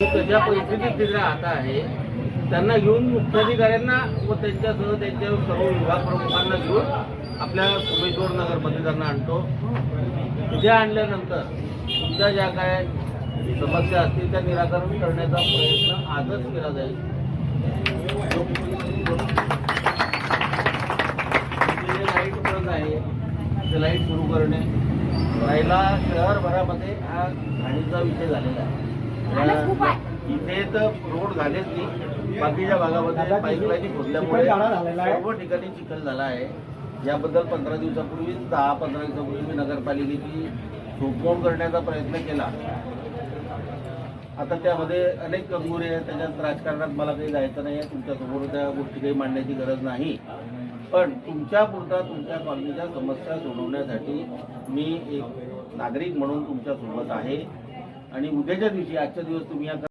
ज्या परिस्थितीत तिथे आता आहे. त्यांना घेऊन मुख्याधिकाऱ्यांना व त्यांच्यासह त्यांच्या सर्व विभाग प्रमुखांना घेऊन आपल्या सोमेश्वर नगरमध्ये त्यांना आणतो. उद्या आणल्यानंतर तुमच्या ज्या काय समस्या असतील त्या निराकरण करण्याचा प्रयत्न आजच केला जाईल. लाइट बंद आहे. ते लाइट सुरू करणे. राहिला शहरभरामध्ये हा घाणीचा विषय झालेला आहे. इथे तर रोड झालेच नाही. बाकीच्या भागामध्ये पाईपलाईन खोदल्यामुळे सर्व ठिकाणी चिखल झाला आहे. याबद्दल पंधरा दिवसापूर्वी दहा पंधरा दिवसापूर्वी मी नगरपालिकेची सोपवून करण्याचा प्रयत्न केला. आता त्यामध्ये अनेक कंगुरे आहेत. त्याच्यात राजकारणात मला काही जायचं नाही आहे तुमच्यासमोर त्या गोष्टी काही मांडण्याची गरज नाही. पण तुमच्या पुरता तुमच्या कॉलनीच्या समस्या सोडवण्यासाठी मी एक नागरिक म्हणून तुमच्यासोबत आहे. आणि उद्याच्या दिवशी आजच्या दिवस तुम्ही या